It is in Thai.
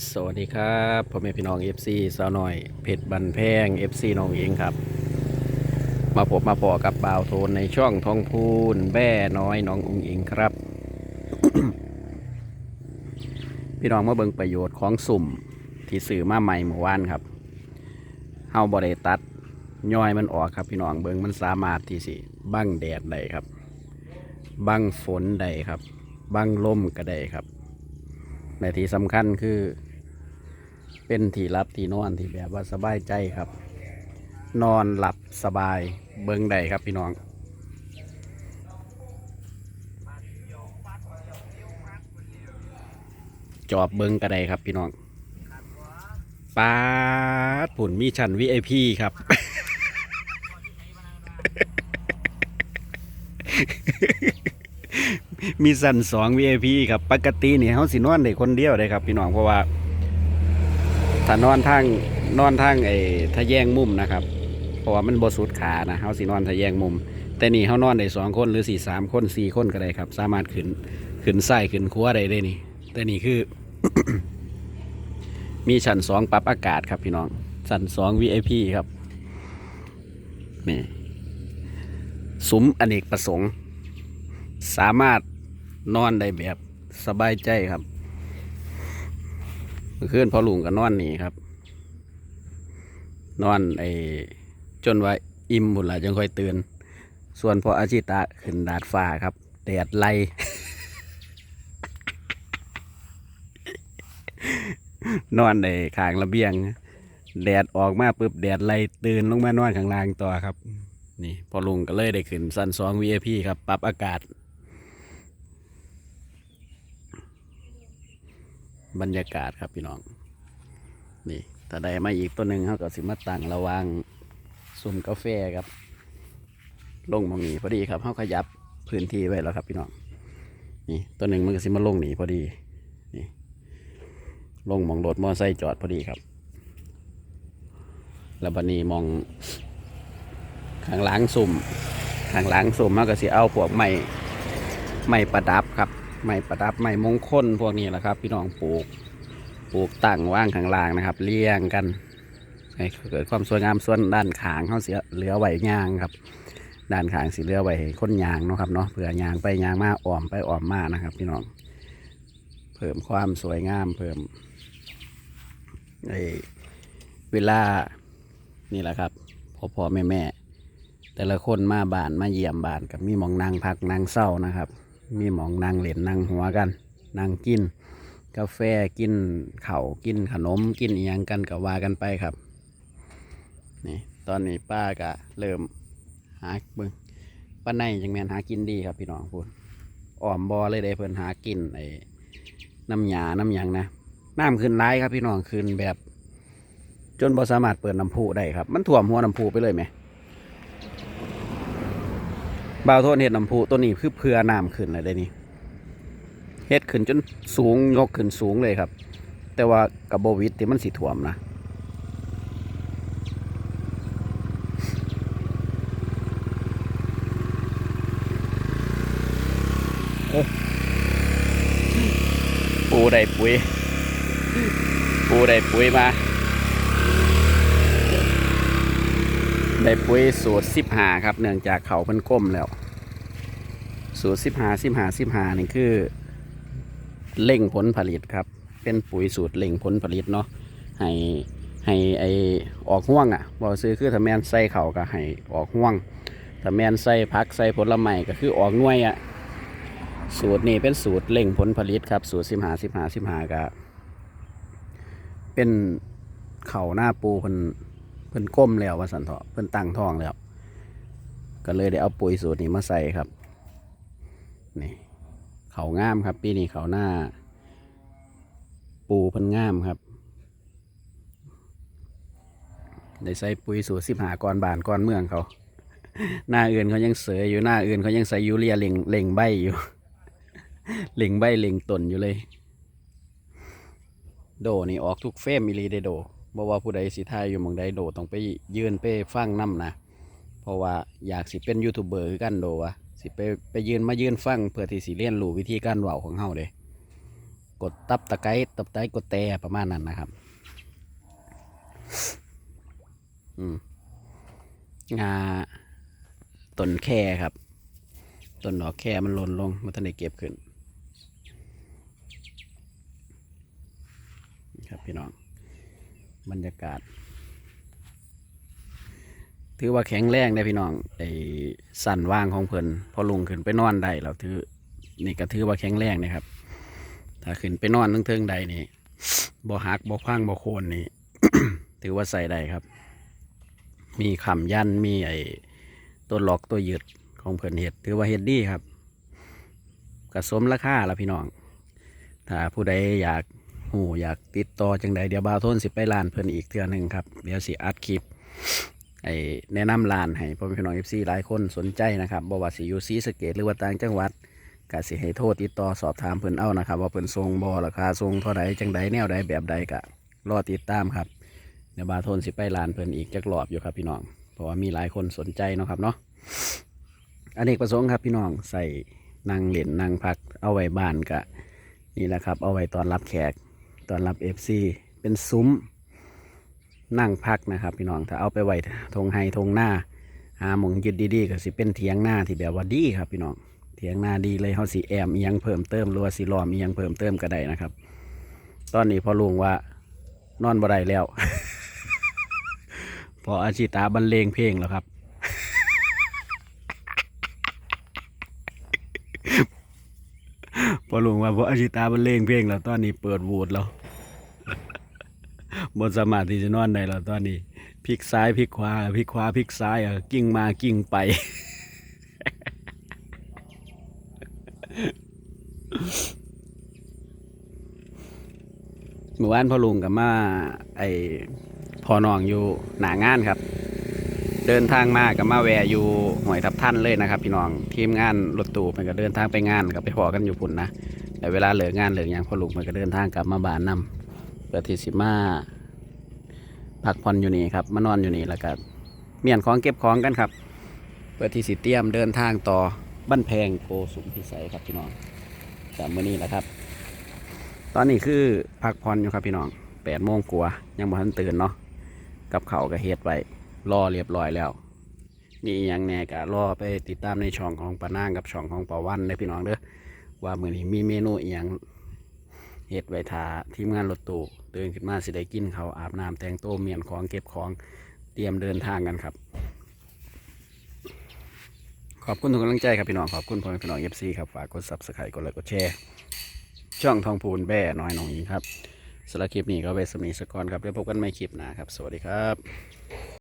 สวัสดีครับพ่อแม่พี่น้อง FC สาวหน่อยเพชรบันแพง FC น้องเองครับ มาพบมาพอกับบ่าวโทนในช่องทองพูนแบ่น้อยน้ององอิงครับ พี่น้องมาเบิ่งประโยชน์ของสุ่มที่สื่อมาใหม่เมื่อวานครับเฮาบ่ได้ตัดย่อยมันออกครับพี่น้องเบิ่งมันสามารถที่สิบังแดดได้ครับ บังฝนได้ครับ บังลมก็ได้ครับ ในที่สำคัญคือ เป็นที่รับที่นอนที่แบบว่าสบายใจครับ นอนหลับสบายเบิ้งได้ครับพี่น้องจอบเบิ้งกระไดครับพี่น้องปาดผุ่นมีชั้น VIP ครับ มีสันสอง VIP ครับปกตินี่เขาสินอนได้คนเดียวเลยครับพี่น้องเพราะว่าถ้านอนทางนอนทางไอ้ทะแยงมุมนะครับ เพราะว่ามันบสุดขานะเขาสินอนทะแยงมุม แต่นี่เขานอนได้สองคนหรือสี่สามคนสี่คนก็ได้ครับ สามารถขึ้นขึ้นไส้ขึ้นครัวได้ได้นี่ แต่นี่คือ มีชั้นสองปรับอากาศครับพี่น้องชั้นสอง VIP ครับนี่ซุ้มอเนกประสงค์ สามารถ นอนได้แบบสบายใจครับเมื่อคืนพอลุงก็นอนนี่ครับ นอนไอ้จนว่าอิ่มหมดละจังค่อยตื่น ส่วนพออาชิตะขึ้นดาดฟ้าครับ แดดไล่นอนในขางระเบียง แดดออกมาปุ๊บแดดไล่ตื่นลงมานอนข้างล่างต่อครับ นี่พอลุงก็เลยได้ขึ้นสั้นสอง VIP ครับ ปรับอากาศ บรรยากาศครับพี่น้อง นี่ถ้าได้มาอีกตัวหนึ่งเขาก็สิมาตั้งระวางซุ้มกาแฟครับ ลงมองนี้พอดีครับเขาขยับพื้นที่ไว้แล้วครับพี่น้อง นี่ตัวหนึ่งมันก็สิมาลงหนีพอดี นี่ ลงมองรถมอไซค์จอดพอดีครับ แล้วบันนี้มองข้างหลังสุ่มข้างหลังสุ่มมันก็สิเอาพวกไม้ไม้ประดับครับ ไม้ประดับไม้มงคลพวกนี้แหละครับ พี่น้องปลูก ปลูกตั้งว่างข้างล่างนะครับ เลี้ยงกันให้เกิดความสวยงามส่วนด้านขางเขาเสียเหลือไว้ยางครับ ด้านขางสีเหลือไว้ให้นยางเนาะครับเนาะเผื่อยางไปยางมาอ้อมไปอ้อมมานะครับ พี่น้อง เพิ่มความสวยงามเพิ่มไอ้เวลานี่แหละครับพ่อพ่อแม่แม่แต่ละคนมาบ้านมาเยี่ยมบ้านกับมีมองนั่งพักนั่งเศร้านะครับ มีหมองนั่งเล่นนั่งหัวกัน นั่งกิน กาแฟกินเข้ากินขนมกินอีหยังกันก็ว่ากันไปครับนี่ตอนนี้ป้าก็เริ่มหาเบิ่งป้าในจังแมนหากินดีครับพี่น้องพูดอ้อมบอเลยได้เพิ่นหากินไอ้น้ำยาน้ำหยังนะน้ำขึ้นร้ายครับพี่น้องขึ้นแบบ จนบ่สามารถเปิดน้ำพุได้ครับ มันท่วมหัวน้ำพุไปเลยไหม บ่าวโทษเห็ดน้ำพุตัวนี้คือเพื่อน้ำขึ้นเลยได้นี่เฮ็ดขึ้นจนสูงยกขึ้นสูงเลยครับ แต่ว่ากับโบวิดที่มันสีถ่วมนะปูได้ปุ๋ย ปูได้ปุ๋ยมา ได้ปุ๋ยสูตรสิบหาครับ เนื่องจากเขาเพิ่นก้มแล้ว สูตรสิบหาสิบหาสิบหานี่คือเร่งผลผลิตครับ เป็นปุ๋ยสูตรเร่งผลผลิตเนาะให้ให้ไอออกห่วงอะ่ะบอซื้อคือถ้าแมนใส่เขาก็ให้ออกห่วงถ้าแมนใส่พักใส่ผลไม้ก็คือออกน่วยอะ่ะสูตรนี้เป็นสูตรเร่งผลผลิตครับ สูตรสิบหาสิบหาสิบหากะเป็นเข่าหน้าปูเพิ่น เพิ่นก้มแล้วว่าสันเถาะเพิ่นตั้งท้องแล้ว ก็เลยได้เอาปุ๋ยสูตรนี้มาใส่ครับนี่เขางามครับปีนี้เขาหน้า ปูเพันงามครับได้ใส่ปุ๋ยสูตรสิบหาก่อนบานก่อนเมืองเขา หน้าอื่นเขายังเสืออยู่หน้าอื่นเขายังใส่ยูเรียเล่งเล่งใบอยู่ เล่งใบเล่งตนอยู่เลย โดนี่ออกทุกเฟรมมิลีได้โด บ่ว่าผู้ใดสิทายอยู่หมองใดโดต้องไปยืนไปฟังน้ำนะเพราะว่าอยากสิเป็นยูทูบเบอร์คือกันโดวะสิไปไปยืนมายืนฟังเพื่อที่สิเรียนรู้วิธีการเว้าของเฮาเด้กดตับตะไคร้ตับไตกดแต่ประมาณนั้นนะครับ อืมงาต้นแค่ครับต้นดอกแค่มันหล่นลงมันทันได้เก็บขึ้น ครับพี่น้อง บรรยากาศ ถือว่าแข็งแรงได้พี่น้องไอ้สั่นว่างของเพิ่นพอลุงขึ้นไปนอนได้เราถือนี่ก็ถือว่าแข็งแรงนะครับ ถ้าขึ้นไปนอนทั้งเทิงใดนี่บ่หักบ่พังบ่โคนนี่ถือว่าใส่ได้ครับ มีขำยันมีไอ้ตัวหลอกตัวยึดของเพิ่นเห็ดถือว่าเห็ดดีครับกระสมราคาละพี่น้อง ถ้าผู้ใดอยาก หูอยากติดต่อจังใดเดี๋ยวบาวโทนสิไปลานเพิ่นอีกเทื่อหนึ่งครับเดี๋ยวสิอัดคลิปไอ้แนะนำร้านให้พ่อพี่น้องเอฟซีหลายคนสนใจนะครับบ่ว่าสิอยู่ศรีสเกดหรือว่าต่างจังหวัดก็สิให้โทรติดต่อสอบถามเพิ่นเอานะครับ ว่าเพิ่นทรงบ่ราคาทรงเท่าใดจังใดแนวใดแบบใดก็รอติดตามครับเดี๋ยวบาโทนสิไปร้านเพิ่นอีกจักรอบอยู่ครับพี่น้องเพราะว่ามีหลายคนสนใจเนาะครับเนาะอเนกประสงค์ครับพี่น้องใส่นั่งเล่นนั่งพักเอาไว้บ้านก็นี่แหละครับ เอาไว้ตอนรับแขก ตอนรับเอฟซีเป็นซุ้มนั่งพักนะครับพี่น้องถ้าเอาไปไว้ทงไฮทงหน้าหาหมงยึดดีๆก็สิเป็นเถียงหน้าที่แบบว่าดีครับพี่น้องเถียงหน้าดีเลยเขาสีแอมเอียงเพิ่มเติมหรือว่าสีล้อมเอียงเพิ่มเติมก็ได้นะครับ ตอนนี้พอลุงว่านอนบ่ได้แล้ว พออาชิตาบรรเลงเพลงแล้วครับ พอลุงว่าพออาชิตาบรรเลงเพลงแล้วตอนนี้เปิดโหวตแล้ว บนสามารถที่จะนอนได้แล้วตอนนี้พลิกซ้ายพลิกขวาพลิกขวาพลิกซ้ายอกิ้งมากิ้งไป เมื่อวานพ่อลุงกับมาไอพอน้องอยู่หนางานครับ เดินทางมากับมาแวะอยู่หวยทับท่านเลยนะครับ พี่น้องทีมงานรถตู้มันก็เดินทางไปงานกับไปพอกันอยู่พุ่นนะแต่เวลาเหลืองานเหลืออย่างพ่อลุงมันก็เดินทางกลับมาบ้านนํเพื่อที่สิมา พักผ่อนอยู่นี่ครับมานอนอยู่นี่แล้วก็เมียนของเก็บของกันครับ เพื่อที่สิเตรียมเดินทางต่อบ้านแพงโกสุมพิสัยครับพี่น้องจากมื่อนี้แหละครับ ตอนนี้คือพักผ่อนอยู่ครับพี่น้องแปดโมงกว่ายังบ่ทันตื่นเนาะกับเขาวก็เฮ็ดไว้รอเรียบร้อยแล้วนี่อหยังแน่ก็รอไปติดตามในช่องของปานางกับช่องของปาวันเลยพี่น้องเด้อว่ามื้อนี้มีเมนูอีหยัง เฮ็ดไว้ทาทีมงานรถตู้ตื่นขึ้นมาสิได้กินเขาอาบน้ำแต่งตัวเมียนของเก็บของเตรียมเดินทางกันครับ ขอบคุณทุกกำลังใจครับพี่น้องขอบคุณพ่อแม่พี่น้องเอฟซีครับฝากกดซับสไครต์กดไลค์กดแชร์ช่องทองพูนแบ่น้อยหนองอิงครับสำหรับคลิปนี้ก็ไปสมีสกอนครับเดี๋ยวพบกันใหม่คลิปหน้าครับ สวัสดีครับ